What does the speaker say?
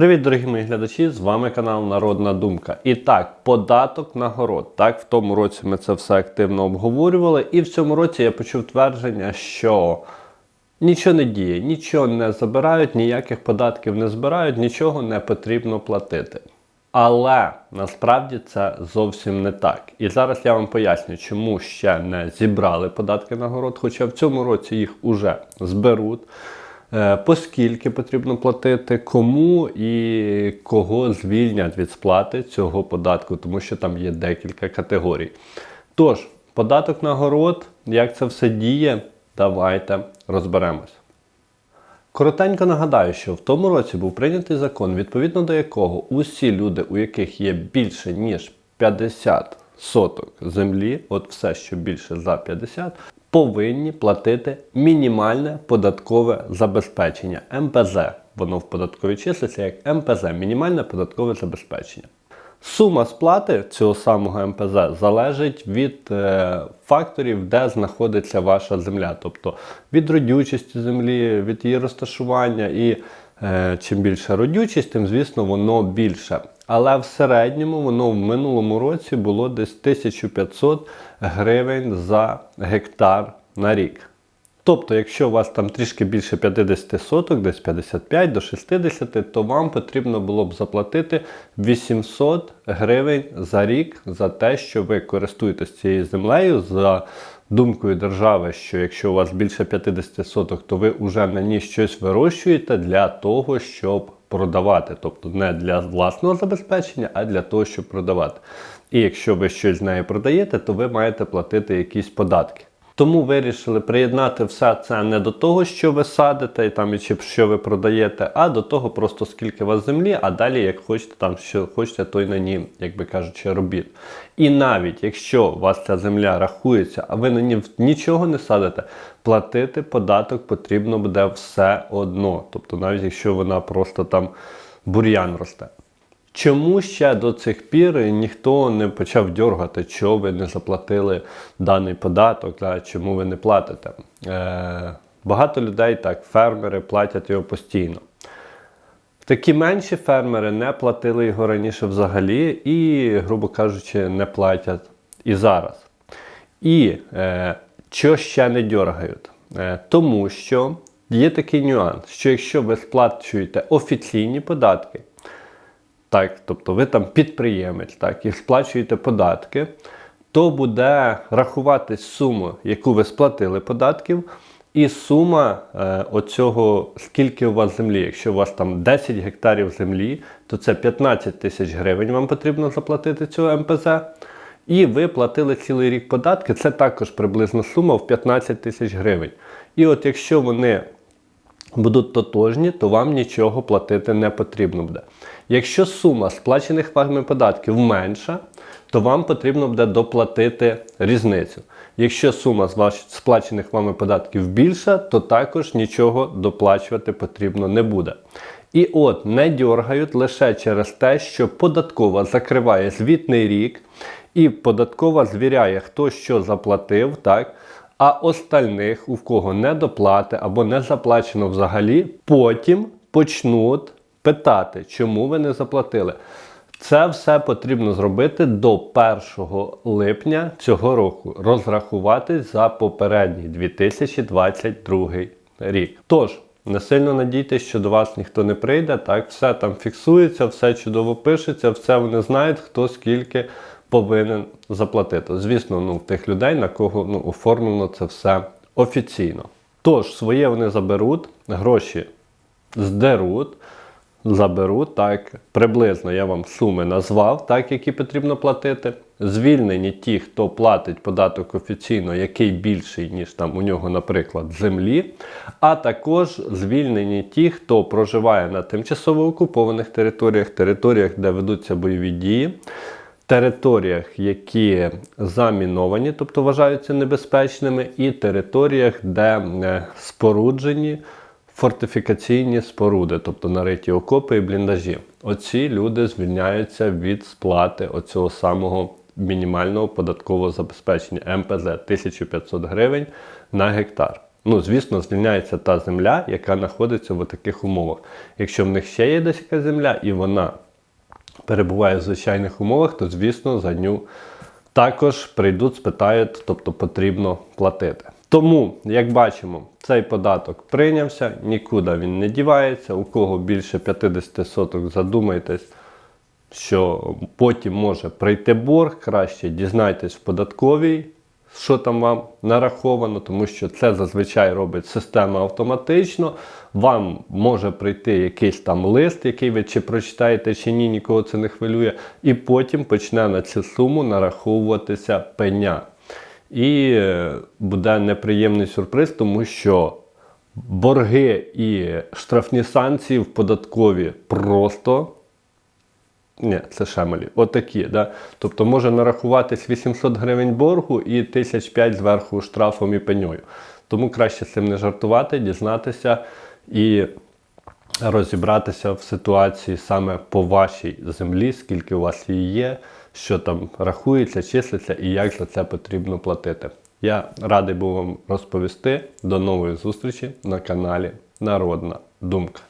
Привіт, дорогі мої глядачі! З вами канал Народна Думка. І так, податок на город. Так, в тому році ми це все активно обговорювали, і в цьому році я почув твердження, що нічого не діє, нічого не забирають, ніяких податків не збирають, нічого не потрібно платити. Але насправді це зовсім не так. І зараз я вам поясню, чому ще не зібрали податки на город, хоча в цьому році їх уже зберуть. Е, Поскільки потрібно платити, кому і кого звільнять від сплати цього податку, тому що там є декілька категорій. Тож, податок на город, як це все діє, давайте розберемось. Коротенько нагадаю, що в тому році був прийнятий закон, відповідно до якого усі люди, у яких є більше ніж 50 соток землі, от все, що більше за 50, повинні платити мінімальне податкове забезпечення МПЗ. Воно в податковій числиться як МПЗ мінімальне податкове забезпечення. Сума сплати цього самого МПЗ залежить від е, факторів, де знаходиться ваша земля, тобто від родючості землі, від її розташування. І е, чим більша родючість, тим, звісно, воно більше. Але в середньому воно в минулому році було десь 1500 гривень за гектар на рік. Тобто, якщо у вас там трішки більше 50 соток, десь 55 до 60, то вам потрібно було б заплатити 800 гривень за рік за те, що ви користуєтесь цією землею. За думкою держави, що якщо у вас більше 50 соток, то ви вже на ній щось вирощуєте для того, щоб продавати. Тобто не для власного забезпечення, а для того, щоб продавати. І якщо ви щось з нею продаєте, то ви маєте платити якісь податки. Тому вирішили приєднати все це не до того, що ви садите і там чи що ви продаєте, а до того, просто скільки у вас землі, а далі, як хочете, там що хочете, то й на ній, як би кажучи, робіть. І навіть якщо у вас ця земля рахується, а ви на ній нічого не садите, платити податок потрібно буде все одно. Тобто, навіть якщо вона просто там бур'ян росте. Чому ще до цих пір ніхто не почав дергати, що ви не заплатили даний податок, да, чому ви не платите? Е, Багато людей, так, фермери платять його постійно. Такі менші фермери не платили його раніше взагалі і, грубо кажучи, не платять і зараз. І е, що ще не дергають? Е, тому що є такий нюанс, що якщо ви сплачуєте офіційні податки, так, тобто ви там підприємець, так, і сплачуєте податки, то буде рахуватись сума, яку ви сплатили податків, і сума е, оцього, скільки у вас землі. Якщо у вас там 10 гектарів землі, то це 15 тисяч гривень вам потрібно заплатити цього МПЗ. І ви платили цілий рік податки, це також приблизно сума в 15 тисяч гривень. І от якщо вони будуть тотожні, то вам нічого платити не потрібно буде. Якщо сума сплачених вами податків менша, то вам потрібно буде доплатити різницю. Якщо сума сплачених вами податків більша, то також нічого доплачувати потрібно не буде. І от не дергають лише через те, що податкова закриває звітний рік, і податкова звіряє, хто що заплатив, так? А остальних, у кого не доплати або не заплачено взагалі, потім почнуть питати, чому ви не заплатили. Це все потрібно зробити до 1 липня цього року, розрахуватись за попередній 2022 рік. Тож, не сильно надійтесь, що до вас ніхто не прийде, так, все там фіксується, все чудово пишеться, все вони знають, хто скільки повинен заплатити. Звісно, ну, тих людей, на кого ну, оформлено це все офіційно. Тож, своє вони заберуть, гроші здеруть, заберуть, так, приблизно я вам суми назвав, так, які потрібно платити. Звільнені ті, хто платить податок офіційно, який більший, ніж там у нього, наприклад, землі. А також звільнені ті, хто проживає на тимчасово окупованих територіях, територіях, де ведуться бойові дії територіях, які заміновані, тобто вважаються небезпечними, і територіях, де е, споруджені фортифікаційні споруди, тобто нариті окопи і бліндажі. Оці люди звільняються від сплати оцього самого мінімального податкового забезпечення МПЗ 1500 гривень на гектар. Ну, звісно, звільняється та земля, яка знаходиться в таких умовах. Якщо в них ще є десь яка земля і вона перебуває в звичайних умовах, то звісно за ню також прийдуть, спитають, тобто потрібно платити. Тому, як бачимо, цей податок прийнявся, нікуди він не дівається. У кого більше 50 соток, задумайтесь, що потім може прийти борг, краще дізнайтесь в податковій, що там вам нараховано, тому що це зазвичай робить система автоматично. Вам може прийти якийсь там лист, який ви чи прочитаєте, чи ні, нікого це не хвилює, і потім почне на цю суму нараховуватися пеня. І е, буде неприємний сюрприз, тому що борги і штрафні санкції в податкові просто ні, це шемелі. Отакі, да? Тобто може нарахуватись 800 гривень боргу і 1005 зверху штрафом і пеньою. Тому краще цим не жартувати, дізнатися і розібратися в ситуації саме по вашій землі, скільки у вас її є, що там рахується, числиться і як за це потрібно платити. Я радий був вам розповісти. До нової зустрічі на каналі Народна Думка.